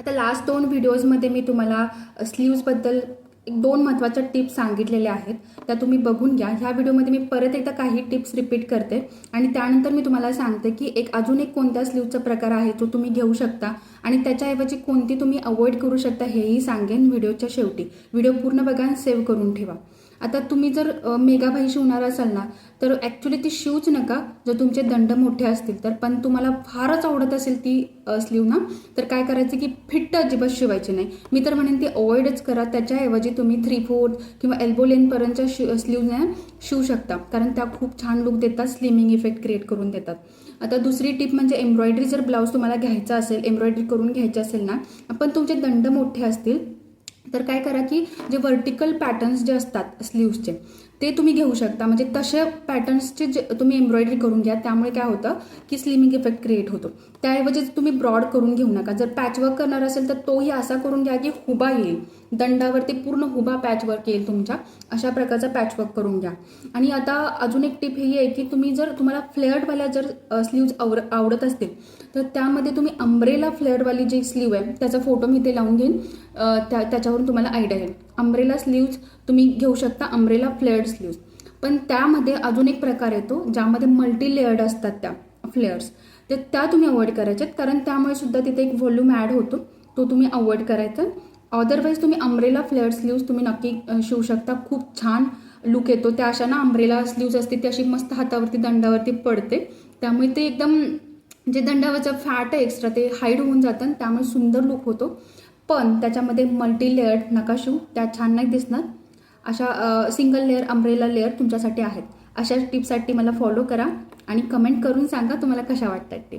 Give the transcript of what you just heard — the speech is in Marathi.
आता लास्ट दोन व्हिडिओजमध्ये मी तुम्हाला स्लीव्सबद्दल एक दोन महत्त्वाच्या टिप्स सांगितलेल्या आहेत. त्या तुम्ही बघून घ्या. ह्या व्हिडिओमध्ये मी परत एकदा काही टिप्स रिपीट करते. आणि त्यानंतर मी तुम्हाला सांगते की एक अजून एक कोणत्या स्लीवचा प्रकार आहे तो तुम्ही घेऊ शकता. आणि त्याच्याऐवजी कोणती तुम्ही अवॉइड करू शकता हेही सांगेन व्हिडिओच्या शेवटी. व्हिडिओ पूर्ण बघा सेव्ह करून ठेवा. आता तुम्ही जर अ, मेगाबाई शिवणार असाल ना तर ॲक्च्युली ती शिवच नका जर तुमचे दंड मोठे असतील. तर पण तुम्हाला फारच आवडत असेल ती स्लीव ना तर काय करायचं की फिट्ट अजिबात शिवायची नाही. मी तर म्हणेन ती अवॉइडच करा. त्याच्याऐवजी तुम्ही थ्री फोर्थ किंवा एल्बो लेनपर्यंतच्या शि स्लीवने शिवू शकता. कारण त्या खूप छान लुक देतात स्लिमिंग इफेक्ट क्रिएट करून देतात. आता दुसरी टिप म्हणजे एम्ब्रॉयडरी जर ब्लाऊज तुम्हाला घ्यायचा असेल एम्ब्रॉयडरी करून घ्यायची असेल ना पण तुमचे दंड मोठे असतील तर काय करा की जे व्हर्टिकल पॅटर्न्स जे असतात स्लीव्सचे ते तुम्ही घेऊ शकता. म्हणजे तसे पॅटर्न्सचे जे तुम्ही एम्ब्रॉयडरी करून घ्या त्यामुळे काय होतं की स्लिमिंग इफेक्ट क्रिएट होतो. त्याऐवजी तुम्ही ब्रॉड करून घेऊ नका. जर पॅचवर्क करणार असेल तर तोही असा करून घ्या की हुबा येईल. दंडावरती पूर्ण हुबा पॅचवर्क येईल तुमच्या. अशा प्रकारचा पॅचवर्क करून घ्या. आणि आता अजून एक टिप ही आहे की तुम्ही जर तुम्हाला फ्लेअर्डवाल्या जर स्लीव्ज आवड आवडत असतील तर त्यामध्ये तुम्ही अंब्रेला फ्लेअर्डवाली जी स्लीव आहे त्याचा फोटो मी ते लावून घेईन. त्या त्याच्यावरून तुम्हाला आयडिया येईल. अंब्रेला स्लीव्ज तुम्ही घेऊ शकता अंब्रेला फ्लेअर्ड स्लीव्ज पण त्यामध्ये अजून एक प्रकार येतो ज्यामध्ये मल्टी लेअर्ड असतात त्या फ्लेअर्स तर त्या तुम्ही अवॉइड करायच्यात कारण त्यामुळे सुद्धा तिथे एक व्हॉल्यूम ॲड होतो तो तुम्ही अवॉइड करायचा. अदरवाईज तुम्ही अंब्रेला फ्लेअर्ड स्लीव्ज तुम्ही नक्की शिवू शकता. खूप छान लुक येतो. त्या अशा ना अंब्रेला स्लीव्ज असते ती अशी मस्त हातावरती दंडावरती पडते. त्यामुळे ते एकदम जे दंडावरचं फॅट आहे एक्स्ट्रा ते हाईड होऊन जातं आणि त्यामुळे सुंदर लुक होतो. पण त्याच्यामध्ये मल्टी लेअर्ड नकाशू त्या छान नाही दिसणार. अशा सिंगल लेअर अम्ब्रेला लेअर तुमच्यासाठी आहेत. अशा टिप्ससाठी मला फॉलो करा आणि कमेंट करून सांगा तुम्हाला कशा वाटतात टिप्स